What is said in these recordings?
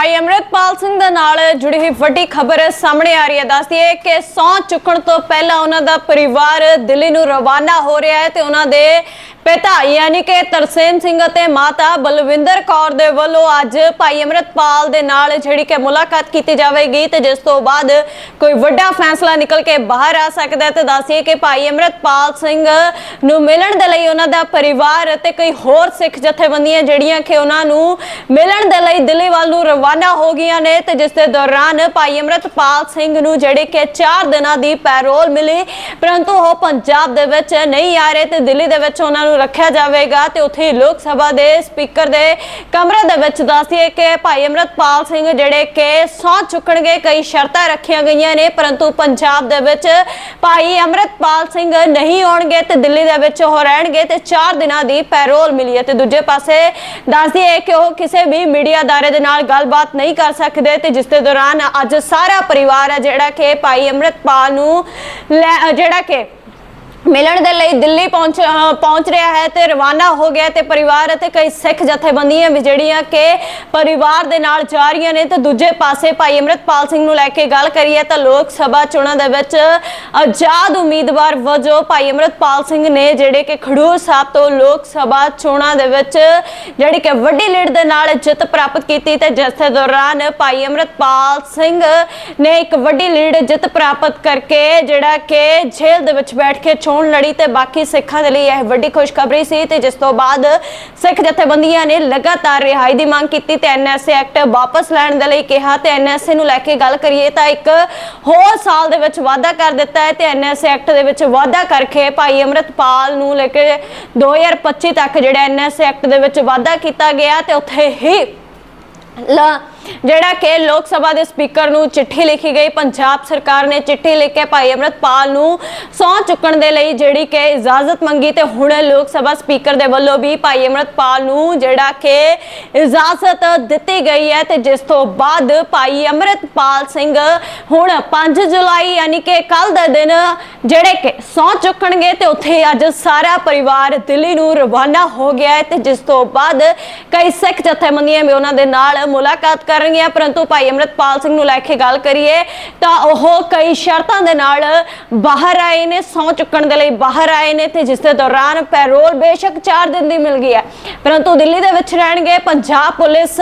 ਭਾਈ ਅਮਰਿਤਪਾਲ ਸਿੰਘ ਦੇ ਨਾਲ ਜੁੜੀ ਹੋਈ ਵੱਡੀ ਖਬਰ ਸਾਹਮਣੇ ਆ ਰਹੀ ਹੈ। ਦੱਸਦੀ ਹੈ ਕਿ ਸੌ ਚੁੱਕਣ ਤੋਂ ਪਹਿਲਾਂ ਉਹਨਾਂ ਦਾ ਪਰਿਵਾਰ ਦਿੱਲੀ ਨੂੰ ਰਵਾਨਾ ਹੋ ਰਿਹਾ ਹੈ ਤੇ ਉਹਨਾਂ ਦੇ ਪਿਤਾ ਯਾਨੀ ਕਿ ਤਰਸੇਮ ਸਿੰਘ ਅਤੇ ਮਾਤਾ ਬਲਵਿੰਦਰ ਕੌਰ ਦੇ ਵੱਲੋਂ ਅੱਜ ਭਾਈ ਅਮਰਿਤਪਾਲ ਦੇ ਨਾਲ ਜਿਹੜੀ ਕਿ ਮੁਲਾਕਾਤ ਕੀਤੀ ਜਾਵੇਗੀ ਤੇ ਜਿਸ ਤੋਂ ਬਾਅਦ ਕੋਈ ਵੱਡਾ ਫੈਸਲਾ ਨਿਕਲ ਕੇ ਬਾਹਰ ਆ ਸਕਦਾ ਹੈ ਤੇ ਦੱਸੀਏ ਕਿ ਭਾਈ ਅਮਰਿਤਪਾਲ ਸਿੰਘ ਨੂੰ ਮਿਲਣ ਦੇ ਲਈ ਉਹਨਾਂ ਦਾ ਪਰਿਵਾਰ ਅਤੇ ਕਈ ਹੋਰ ਸਿੱਖ ਜਥੇਬੰਦੀਆਂ ਜਿਹੜੀਆਂ ਕਿ ਉਹਨਾਂ ਨੂੰ ਮਿਲਣ ਦੇ ਲਈ ਦਿੱਲੀ ਵੱਲ ਨੂੰ ਰਵਾਨਾ ਹੋ ਗਈਆਂ ਨੇ ਤੇ ਜਿਸ ਦੇ ਦੌਰਾਨ ਭਾਈ ਅਮਰਿਤਪਾਲ ਸਿੰਘ ਨੂੰ ਜਿਹੜੇ ਕਿ 4 ਦਿਨਾਂ ਦੀ ਪੈਰੋਲ ਮਿਲੀ, ਪਰੰਤੂ ਉਹ ਪੰਜਾਬ ਦੇ ਵਿੱਚ ਨਹੀਂ ਆ ਰਹੇ ਤੇ ਦਿੱਲੀ ਦੇ ਵਿੱਚ ਉਹਨਾਂ ਨੂੰ ਰੱਖਿਆ ਜਾਵੇਗਾ ਤੇ ਉੱਥੇ ਲੋਕ ਸਭਾ ਦੇ ਸਪੀਕਰ ਦੇ ਕਮਰੇ ਦੇ ਵਿੱਚ ਦੱਸੀਏ ਕਿ ਭਾਈ ਅਮਰਿਤਪਾਲ ਸਿੰਘ ਜਿਹੜੇ ਕਿ ਸਹੁੰ ਚੁੱਕਣਗੇ, ਕਈ ਸ਼ਰਤਾਂ ਰੱਖੀਆਂ ਗਈਆਂ ਨੇ, ਪਰੰਤੂ ਪੰਜਾਬ ਦੇ ਵਿੱਚ ਭਾਈ ਅਮਰਿਤਪਾਲ ਸਿੰਘ ਨਹੀਂ ਆਉਣਗੇ ਤੇ ਦਿੱਲੀ ਦੇ ਵਿੱਚ ਉਹ ਰਹਿਣਗੇ ਤੇ 4 ਦਿਨਾਂ ਦੀ ਪੈਰੋਲ ਮਿਲੀ ਹੈ। ਤੇ ਦੂਜੇ ਪਾਸੇ ਦੱਸਦੀ ਹੈ ਕਿ ਉਹ ਕਿਸੇ ਵੀ ਮੀਡੀਆ ਅਦਾਰੇ ਦੇ ਨਾਲ ਗੱਲਬਾਤ ਨਹੀਂ ਕਰ ਸਕਦੇ ਤੇ ਜਿਸ ਦੇ ਦੌਰਾਨ ਅੱਜ ਸਾਰਾ ਪਰਿਵਾਰ ਹੈ ਜਿਹੜਾ ਕਿ ਭਾਈ ਅਮਰਿਤਪਾਲ ਨੂੰ ਲੈ- ਜਿਹੜਾ ਕਿ ਮਿਲਣ ਦੇ ਲਈ ਦਿੱਲੀ ਪਹੁੰਚ ਪਹੁੰਚ ਰਿਹਾ ਹੈ ਤੇ ਰਵਾਨਾ ਹੋ ਗਿਆ ਤੇ ਪਰਿਵਾਰ ਅਤੇ ਕਈ ਸਿੱਖ ਜਥੇਬੰਦੀਆਂ ਵੀ ਜਿਹੜੀਆਂ ਕਿ ਪਰਿਵਾਰ ਦੇ ਨਾਲ ਜਾ ਰਹੀਆਂ ਨੇ ਤੇ ਦੂਜੇ ਪਾਸੇ ਭਾਈ ਅਮਰਿਤਪਾਲ ਸਿੰਘ ਨੂੰ ਲੈ ਕੇ ਗੱਲ ਕਰੀਏ ਤਾਂ ਲੋਕ ਸਭਾ ਚੋਣਾਂ ਦੇ ਵਿੱਚ ਆਜ਼ਾਦ ਉਮੀਦਵਾਰ ਵਜੋਂ ਭਾਈ ਅਮਰਿਤਪਾਲ ਸਿੰਘ ਨੇ ਜਿਹੜੇ ਕਿ ਖਡੂਰ ਸਾਹਿਬ ਤੋਂ ਲੋਕ ਸਭਾ ਚੋਣਾਂ ਦੇ ਵਿੱਚ ਜਿਹੜੀ ਕਿ ਵੱਡੀ ਲੀਡ ਦੇ ਨਾਲ ਜਿੱਤ ਪ੍ਰਾਪਤ ਕੀਤੀ ਤੇ ਜਿਸ ਦੇ ਦੌਰਾਨ ਭਾਈ ਅਮਰਿਤਪਾਲ ਸਿੰਘ ਨੇ ਇੱਕ ਵੱਡੀ ਲੀਡ ਜਿੱਤ ਪ੍ਰਾਪਤ ਕਰਕੇ ਜਿਹੜਾ ਕਿ ਜੇਲ੍ਹ ਦੇ ਵਿੱਚ ਬੈਠ ਕੇ ਚੋਣ ਲੜੀ ਤੇ ਬਾਕੀ ਸਿੱਖਾਂ ਦੇ ਲਈ ਇਹ ਵੱਡੀ ਖੁਸ਼ਖਬਰੀ ਸੀ ਤੇ ਜਿਸ ਤੋਂ ਬਾਅਦ ਸਿੱਖ ਜਥੇਬੰਦੀਆਂ ਨੇ ਲਗਾਤਾਰ ਰਿਹਾਈ ਦੀ ਮੰਗ ਕੀਤੀ ਤੇ ਐਨਐਸਏ ਐਕਟ ਵਾਪਸ ਲੈਣ ਦੇ ਲਈ ਕਿਹਾ ਤੇ ਐਨਐਸਏ ਨੂੰ ਲੈ ਕੇ ਗੱਲ ਕਰੀਏ ਤਾਂ ਇੱਕ ਹੋਰ ਸਾਲ ਦੇ ਵਿੱਚ ਵਾਅਦਾ ਕਰ ਦਿੱਤਾ ਹੈ ਤੇ ਐਨਐਸਏ ਐਕਟ ਦੇ ਵਿੱਚ ਵਾਅਦਾ ਕਰਕੇ ਭਾਈ ਅਮਰਿਤਪਾਲ ਨੂੰ ਲੈ ਕੇ 2025 ਤੱਕ ਜਿਹੜਾ ਐਨਐਸਏ ਐਕਟ ਦੇ ਵਿੱਚ ਵਾਅਦਾ ਕੀਤਾ ਗਿਆ ਤੇ ਉੱਥੇ ਹੀ ਲ- ਜਿਹੜਾ ਕਿ ਲੋਕ ਸਭਾ ਦੇ ਸਪੀਕਰ ਨੂੰ ਚਿੱਠੀ ਲਿਖੀ ਗਈ, ਪੰਜਾਬ ਸਰਕਾਰ ਨੇ ਚਿੱਠੀ ਲਿਖ ਕੇ ਭਾਈ ਅਮਰਤਪਾਲ ਨੂੰ ਸਹੁੰ ਚੁੱਕਣ ਦੇ ਲਈ ਜਿਹੜੀ ਕਿ ਇਜਾਜ਼ਤ ਮੰਗੀ ਤੇ ਹੁਣ ਲੋਕ ਸਭਾ ਸਪੀਕਰ ਦੇ ਵੱਲੋਂ ਵੀ ਭਾਈ ਅਮਰਤਪਾਲ ਨੂੰ ਜਿਹੜਾ ਕਿ ਇਜਾਜ਼ਤ ਦਿੱਤੀ ਗਈ ਹੈ ਤੇ ਜਿਸ ਤੋਂ ਬਾਅਦ ਭਾਈ ਅਮਰਤਪਾਲ ਸਿੰਘ ਹੁਣ 5 ਜੁਲਾਈ ਯਾਨੀ ਕਿ ਕੱਲ ਦਾ ਦਿਨ ਜਿਹੜੇ ਕਿ ਸਹੁੰ ਚੁੱਕਣਗੇ ਤੇ ਉੱਥੇ ਅੱਜ ਸਾਰਾ ਪਰਿਵਾਰ ਦਿੱਲੀ ਨੂੰ ਰਵਾਨਾ ਹੋ ਗਿਆ ਹੈ ਤੇ ਜਿਸ ਤੋਂ ਬਾਅਦ ਕਈ ਸਿੱਖ ਜਥੇਬੰਦੀਆਂ ਵੀ ਉਹਨਾਂ ਦੇ ਨਾਲ ਮੁਲਾਕਾਤ ਕਰਨਗੀਆਂ ਪਰੰਤੂ ਭਾਈ ਅਮਰਤਪਾਲ ਸਿੰਘ ਨੂੰ ਲੈ ਕੇ ਗੱਲ ਕਰੀਏ ਤਾਂ ਉਹ ਕਈ ਸ਼ਰਤਾਂ ਦੇ ਨਾਲ ਬਾਹਰ ਆਏ ਨੇ, ਸਹੁੰ ਚੁੱਕਣ ਦੇ ਲਈ ਬਾਹਰ ਆਏ ਨੇ ਤੇ ਜਿਸ ਦੇ ਦੌਰਾਨ ਪੈਰੋਲ ਬੇਸ਼ੱਕ 4 ਦਿਨ ਦੀ ਮਿਲ ਗਈ ਹੈ। ਪਰੰਤੂ ਦਿੱਲੀ ਦੇ ਵਿੱਚ ਰਹਿਣਗੇ ਪੰਜਾਬ ਪੁਲਿਸ,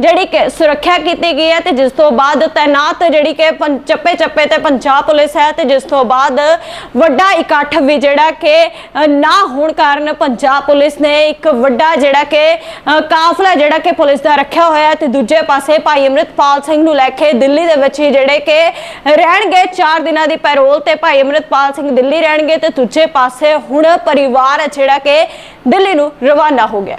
ਜਿਹੜੀ ਕਿ ਸੁਰੱਖਿਆ ਕੀਤੀ ਗਈ ਹੈ ਤੇ ਜਿਸ ਤੋਂ ਬਾਅਦ ਤਾਇਨਾਤ ਜਿਹੜੀ ਕਿ ਪੰ- ਚੱਪੇ ਚੱਪੇ ਤੇ ਪੰਜਾਬ ਪੁਲਿਸ ਹੈ ਤੇ ਜਿਸ ਤੋਂ ਬਾਅਦ ਵੱਡਾ ਇਕੱਠ ਵੀ ਜਿਹੜਾ ਕਿ ਨਾ ਹੋਣ ਕਾਰਨ ਪੰਜਾਬ ਪੁਲਿਸ ਨੇ ਇੱਕ ਵੱਡਾ ਜਿਹੜਾ ਕਿ ਕਾਫਲਾ ਜਿਹੜਾ ਕਿ ਪੁਲਿਸ ਦਾ ਰੱਖਿਆ ਹੋਇਆ ਹੈ ਤੇ ਦੂਜੇ ਪਾਸੇ ਭਾਈ ਅਮਰਿਤਪਾਲ ਸਿੰਘ ਨੂੰ ਲੈ ਕੇ ਦਿੱਲੀ ਦੇ ਵਿੱਚ ਹੀ ਜਿਹੜੇ ਕਿ ਰਹਿਣਗੇ 4 ਦਿਨਾਂ ਦੀ ਪੈਰੋਲ ਤੇ ਭਾਈ ਅਮਰਿਤਪਾਲ ਸਿੰਘ ਦਿੱਲੀ ਰਹਿਣਗੇ ਤੇ ਦੂਜੇ ਪਾਸੇ ਹੁਣ ਪਰਿਵਾਰ ਹੈ ਜਿਹੜਾ ਕਿ ਦਿੱਲੀ ਨੂੰ ਰਵਾਨਾ ਹੋ ਗਿਆ।